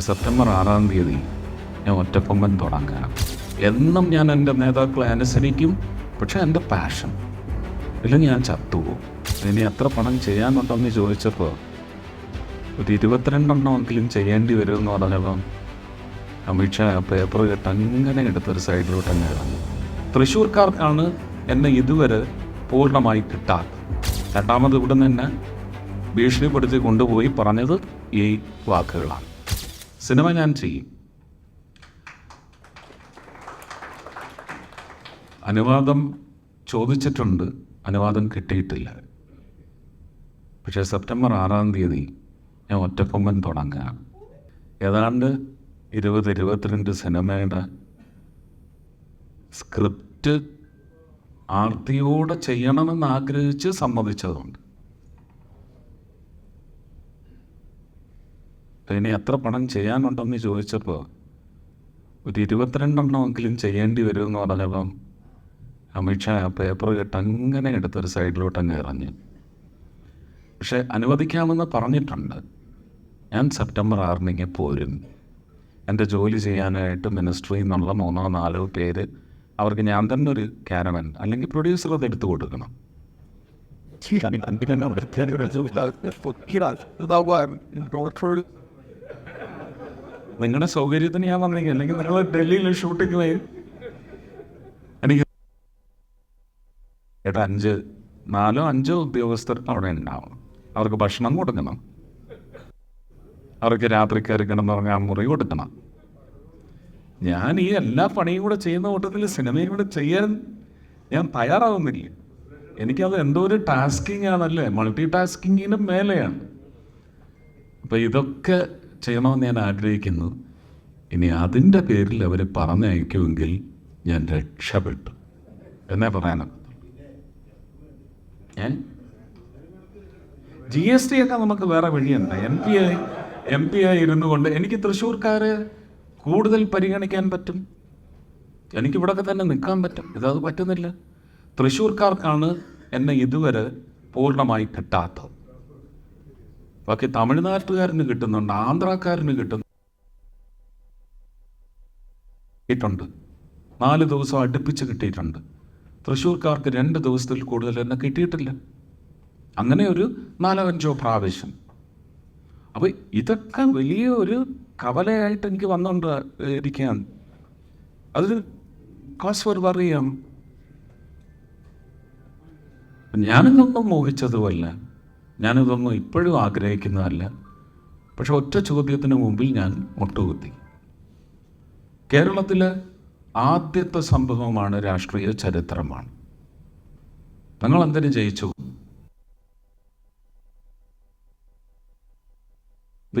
September ആറാം തീയതി ഞാൻ ഒറ്റക്കൊമ്പൻ തുടങ്ങാം. എന്നും ഞാൻ എന്റെ നേതാക്കളെ അനുസരിക്കും പക്ഷെ എന്റെ പാഷൻ ഇല്ലെങ്കിൽ ഞാൻ ചത്തുപോകും. ഇനി എത്ര പണം ചെയ്യാനുണ്ടെന്ന് ചോദിച്ചപ്പോൾ ഒരു ഇരുപത്തിരണ്ടെണ്ണമെങ്കിലും ചെയ്യേണ്ടി വരുമെന്ന് പറഞ്ഞപ്പം അമിത്ഷാ പേപ്പർ കേട്ട് അങ്ങനെ എടുത്തൊരു സൈഡിലോട്ട് അങ്ങ് ഇറങ്ങി. തൃശ്ശൂർക്കാർക്കാണ് എന്നെ ഇതുവരെ പൂർണമായി കിട്ടാത്തത്. രണ്ടാമത് ഇവിടെ നിന്ന് ഭീഷണിപ്പെടുത്തി കൊണ്ടുപോയി പറഞ്ഞത് ഈ വാക്കുകളാണ്. സിനിമ ഞാൻ ചെയ്യും. അനുവാദം ചോദിച്ചിട്ടുണ്ട്. അനുവാദം കിട്ടിയിട്ടില്ല. പക്ഷേ സെപ്റ്റംബർ ആറാം തീയതി ഞാൻ ഒറ്റക്കൊമ്പൻ തുടങ്ങുകയാണ്. ഏതാണ്ട് ഇരുപത് ഇരുപത്തിരണ്ട് സിനിമയുടെ സ്ക്രിപ്റ്റ് ആർത്തിയോടെ ചെയ്യണമെന്ന് ആഗ്രഹിച്ച് സമ്മതിച്ചതുണ്ട്. ഇനി എത്ര പണം ചെയ്യാനുണ്ടെന്ന് ചോദിച്ചപ്പോൾ ഒരു ഇരുപത്തിരണ്ടെണ്ണമെങ്കിലും ചെയ്യേണ്ടി വരുമെന്ന് പറഞ്ഞപ്പം അമിത്ഷാ ആ പേപ്പർ കെട്ട് അങ്ങനെ എടുത്തൊരു സൈഡിലോട്ട് അങ്ങ് ഇറങ്ങി. പക്ഷെ അനുവദിക്കാമെന്ന് പറഞ്ഞിട്ടുണ്ട്. ഞാൻ സെപ്റ്റംബർ ആറിനിങ്ങ് പോരും. എന്റെ ജോലി ചെയ്യാനായിട്ട് മിനിസ്ട്രിയിൽ നിന്നുള്ള മൂന്നോ നാലോ പേര് അവർക്ക് ഞാൻ തന്നെ ഒരു ക്യാരവൻ അല്ലെങ്കിൽ പ്രൊഡ്യൂസർ അത് എടുത്തു കൊടുക്കണം. നിങ്ങളുടെ സൗകര്യത്തിന് ഞാൻ വന്നെങ്കിൽ അല്ലെങ്കിൽ നിങ്ങൾ ഡൽഹിയിൽ ഷൂട്ടിങ് എനിക്ക് ഏട്ടാ അഞ്ച് നാലോ അഞ്ചോ ഉദ്യോഗസ്ഥർ അവിടെ ഉണ്ടാവണം അവർക്ക് ഭക്ഷണം കൊടുക്കണം. അവർക്ക് രാത്രി കയറി പറഞ്ഞാൽ മുറി കൊടുക്കണം. ഞാൻ ഈ എല്ലാ പണിയും കൂടെ ചെയ്യുന്ന കൂട്ടത്തിൽ സിനിമയും കൂടെ ചെയ്യാൻ ഞാൻ തയ്യാറാവുന്നില്ല. എനിക്കത് എന്തോ ഒരു ടാസ്കിങ് ആണല്ലേ? മൾട്ടി ടാസ്കിങ്ങിനും മേലെയാണ്. അപ്പം ഇതൊക്കെ ചെയ്യണമെന്ന് ഞാൻ ആഗ്രഹിക്കുന്നു ഇനി അതിന്റെ പേരിൽ അവർ പറഞ്ഞയക്കുമെങ്കിൽ ഞാൻ രക്ഷപ്പെട്ടു. എന്നേ പറയാനൊക്കത്തുള്ളൂ ഏ? ജി എസ് ടി ഒക്കെ നമുക്ക് വേറെ വഴിയുണ്ട് M P I M P ആയി ഇരുന്നു കൊണ്ട് എനിക്ക് തൃശ്ശൂർക്കാരെ കൂടുതൽ പരിഗണിക്കാൻ പറ്റും? എനിക്ക് ഇവിടെയൊക്കെ തന്നെ നിൽക്കാൻ പറ്റും. ഇതത് പറ്റുന്നില്ല. തൃശ്ശൂർക്കാർക്കാണ് എന്നെ ഇതുവരെ പൂർണമായി കിട്ടാത്തത്. ബാക്കി തമിഴ്നാട്ടുകാരന് കിട്ടുന്നുണ്ട് ആന്ധ്രാക്കാരന് കിട്ടുന്നു. കിട്ടിയിട്ടുണ്ട്. നാല് ദിവസം അടുപ്പിച്ച് കിട്ടിയിട്ടുണ്ട്. തൃശ്ശൂർക്കാർക്ക് രണ്ട് ദിവസത്തിൽ കൂടുതൽ എന്നെ കിട്ടിയിട്ടില്ല. അങ്ങനെ ഒരു നാലോ അഞ്ചോ പ്രാവശ്യം. അപ്പോൾ ഇതൊക്കെ വലിയ ഒരു കവലയായിട്ട് എനിക്ക് വന്നുകൊണ്ട് ഇരിക്കുകയാണ് അതിൽ കോസ് ഫോർ ഞാനിതൊന്നും മോഹിച്ചതുമല്ല. ഞാനിതൊന്നും ഇപ്പോഴും ആഗ്രഹിക്കുന്നതല്ല. പക്ഷെ ഒറ്റ ചോദ്യത്തിന് മുമ്പിൽ ഞാൻ മുട്ടുകുത്തി. കേരളത്തിലെ ആദ്യത്തെ സംഭവമാണ് രാഷ്ട്രീയ ചരിത്രമാണ്. നിങ്ങൾ എന്തിനു ജയിച്ചു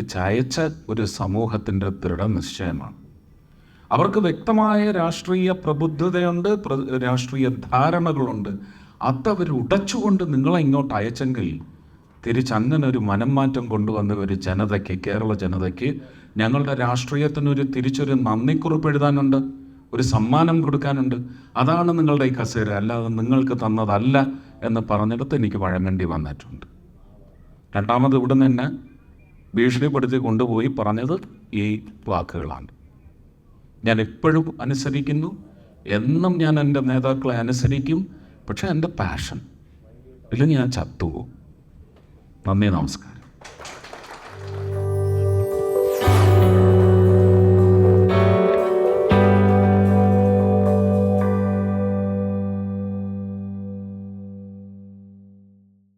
ചായച്ച ഒരു സമൂഹത്തിന്റെ ദൃഢനിശ്ചയമാണ് അവർക്ക് വ്യക്തമായ രാഷ്ട്രീയ പ്രബുദ്ധതയുണ്ട് പ്ര- രാഷ്ട്രീയ ധാരണകളുണ്ട്. അതവർ ഉടച്ചുകൊണ്ട് നിങ്ങളെ ഇങ്ങോട്ട് അയച്ചെങ്കിൽ തിരിച്ചങ്ങനെ ഒരു മനം മാറ്റം കൊണ്ടുവന്ന ഒരു ജനതയ്ക്ക് കേരള ജനതയ്ക്ക് ഞങ്ങളുടെ രാഷ്ട്രീയത്തിനൊരു തിരിച്ചൊരു നന്ദിക്കുറിപ്പ് എഴുതാനുണ്ട് ഒരു സമ്മാനം കൊടുക്കാനുണ്ട്. അതാണ് നിങ്ങളുടെ ഈ കസേര അല്ലാതെ നിങ്ങൾക്ക് തന്നതല്ല എന്ന് പറഞ്ഞിടത്ത് എനിക്ക് വഴങ്ങേണ്ടി വന്നിട്ടുണ്ട്. രണ്ടാമത് ഇവിടെ നിന്ന് ഭീഷണിപ്പെടുത്തി കൊണ്ടുപോയി പറഞ്ഞത് ഈ വാക്കുകളാണ്. ഞാൻ എപ്പോഴും അനുസരിക്കുന്നു എന്നും ഞാൻ എന്റെ നേതാക്കളെ അനുസരിക്കും പക്ഷേ എന്റെ പാഷൻ ഇല്ലെങ്കിൽ ഞാൻ ചത്തുപോകും. Palmeirãos, cara.